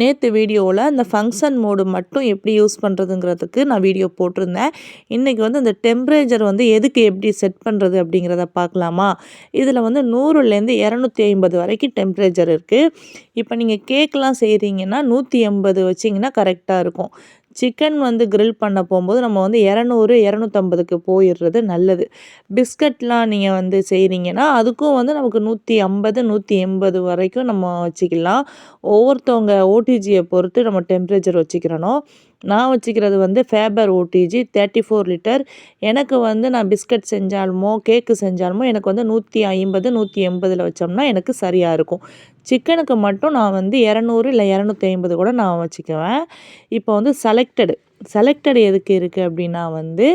நேற்று வீடியோவில் அந்த ஃபங்க்ஷன் மோடு மட்டும் எப்படி யூஸ் பண்ணுறதுங்கிறதுக்கு நான் வீடியோ போட்டிருந்தேன். இன்றைக்கி வந்து இந்த டெம்பரேச்சர் வந்து எதுக்கு எப்படி செட் பண்ணுறது அப்படிங்கிறத பார்க்கலாமா? இதில் வந்து நூறுலேருந்து இரநூத்தி ஐம்பது வரைக்கும் டெம்பரேச்சர் இருக்குது இப்போ நீங்கள் கேக்லாம் செய்கிறீங்கன்னா நூற்றி எண்பது வச்சிங்கன்னா கரெக்டாக இருக்கும். சிக்கன் வந்து க்ரில் பண்ண போகும்போது நம்ம வந்து இரநூறு இரநூத்தம்பதுக்கு போயிடுறது நல்லது. பிஸ்கட்லாம் நீங்கள் வந்து செய்கிறீங்கன்னா அதுக்கும் வந்து நமக்கு நூற்றி ஐம்பது நூற்றி எண்பது வரைக்கும் நம்ம வச்சுக்கலாம். ஒவ்வொருத்தவங்க ஓடிஜியை பொறுத்து நம்ம டெம்ப்ரேச்சர் வச்சுக்கிறணும். நான் வச்சுக்கிறது வந்து Faber OTG thirty four litre எனக்கு வந்து நான் பிஸ்கட் செஞ்சாலுமோ கேக்கு செஞ்சாலுமோ எனக்கு வந்து நூற்றி ஐம்பது நூற்றி எண்பதில் வச்சோம்னா எனக்கு சரியாக இருக்கும். சிக்கனுக்கு மட்டும் நான் வந்து இரநூறு இல்லை இரநூத்தி ஐம்பது கூட நான் வச்சுக்குவேன். இப்போ வந்து செலக்டடு செலக்டடு எதுக்கு இருக்குது அப்படின்னா வந்து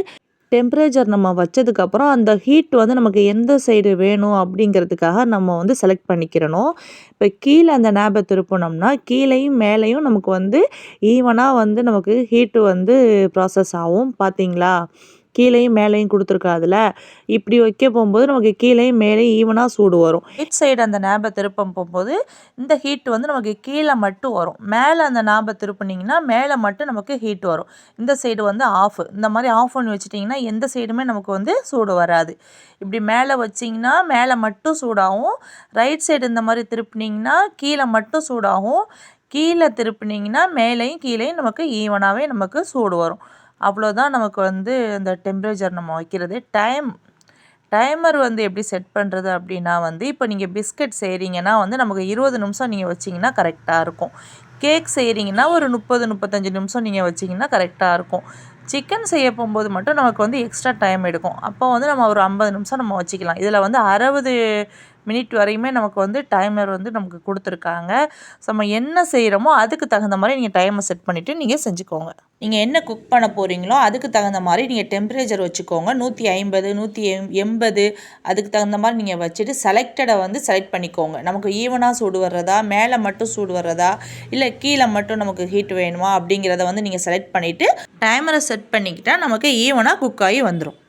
டெம்பரேச்சர் நம்ம வச்சதுக்கப்புறம் அந்த ஹீட் வந்து நமக்கு எந்த சைடு வேணும் அப்படிங்கிறதுக்காக நம்ம வந்து செலக்ட் பண்ணிக்கிறணும். இப்போ கீழே அந்த நேபை திருப்பினோம்னா கீழேயும் மேலேயும் நமக்கு வந்து ஈவனாக வந்து நமக்கு ஹீட்டு வந்து ப்ராசஸ் ஆகும். பார்த்தீங்களா கீழேயும் மேலேயும் கொடுத்துருக்காதுல? இப்படி வைக்க போகும்போது நமக்கு கீழேயும் மேலேயும் ஈவனாக சூடு வரும். ஹீட் சைடு அந்த நேபை திருப்பம் போகும்போது இந்த ஹீட் வந்து நமக்கு கீழே மட்டும் வரும். மேலே அந்த நாபை திருப்பினீங்கன்னா மேலே மட்டும் நமக்கு ஹீட் வரும். இந்த சைடு வந்து ஆஃப் இந்த மாதிரி ஆஃப் பண்ணி வச்சுட்டிங்கன்னா எந்த சைடுமே நமக்கு வந்து சூடு வராது. இப்படி மேலே வச்சிங்கன்னா மேலே மட்டும் சூடாகும். ரைட் சைடு இந்த மாதிரி திருப்பினீங்கன்னா கீழே மட்டும் சூடாகும். கீழே திருப்பினீங்கன்னா மேலேயும் கீழேயும் நமக்கு ஈவனாகவே நமக்கு சூடு வரும். அவ்வளோதான் நமக்கு வந்து அந்த டெம்பரேச்சர் நம்ம வைக்கிறது. டைம் டைமர் வந்து எப்படி செட் பண்ணுறது அப்படின்னா வந்து இப்போ நீங்கள் பிஸ்கட் செய்கிறீங்கன்னா வந்து நமக்கு இருபது நிமிஷம் நீங்கள் வச்சிங்கன்னா கரெக்டாக இருக்கும். கேக் செய்கிறீங்கன்னா ஒரு முப்பது முப்பத்தஞ்சு நிமிஷம் நீங்கள் வச்சிங்கன்னா கரெக்டாக இருக்கும். சிக்கன் செய்ய போகும்போது மட்டும் நமக்கு வந்து எக்ஸ்ட்ரா டைம் எடுக்கும். அப்போ வந்து நம்ம ஒரு ஐம்பது நிமிஷம் நம்ம வச்சுக்கலாம். இதில் வந்து அறுபது மினிட் வரையுமே நமக்கு வந்து டைமர் வந்து நமக்கு கொடுத்துருக்காங்க. ஸோ நம்ம என்ன செய்கிறோமோ அதுக்கு தகுந்த மாதிரி நீங்கள் டைமை செட் பண்ணிவிட்டு நீங்கள் செஞ்சுக்கோங்க. நீங்கள் என்ன குக் பண்ண போகிறீங்களோ அதுக்கு தகுந்த மாதிரி நீங்கள் டெம்பரேச்சர் வச்சுக்கோங்க. நூற்றி ஐம்பது நூற்றி எம் எண்பது அதுக்கு தகுந்த மாதிரி நீங்கள் வச்சுட்டு செலக்டடை வந்து செலக்ட் பண்ணிக்கோங்க. நமக்கு ஈவனாக சூடு வர்றதா? மேலே மட்டும் சூடு வர்றதா? இல்லை கீழே மட்டும் நமக்கு ஹீட் வேணுமா? அப்படிங்கிறத வந்து நீங்கள் செலக்ட் பண்ணிவிட்டு டைமரை செட் பண்ணிக்கிட்டால் நமக்கு ஈவனாக குக் ஆகி வந்துடும்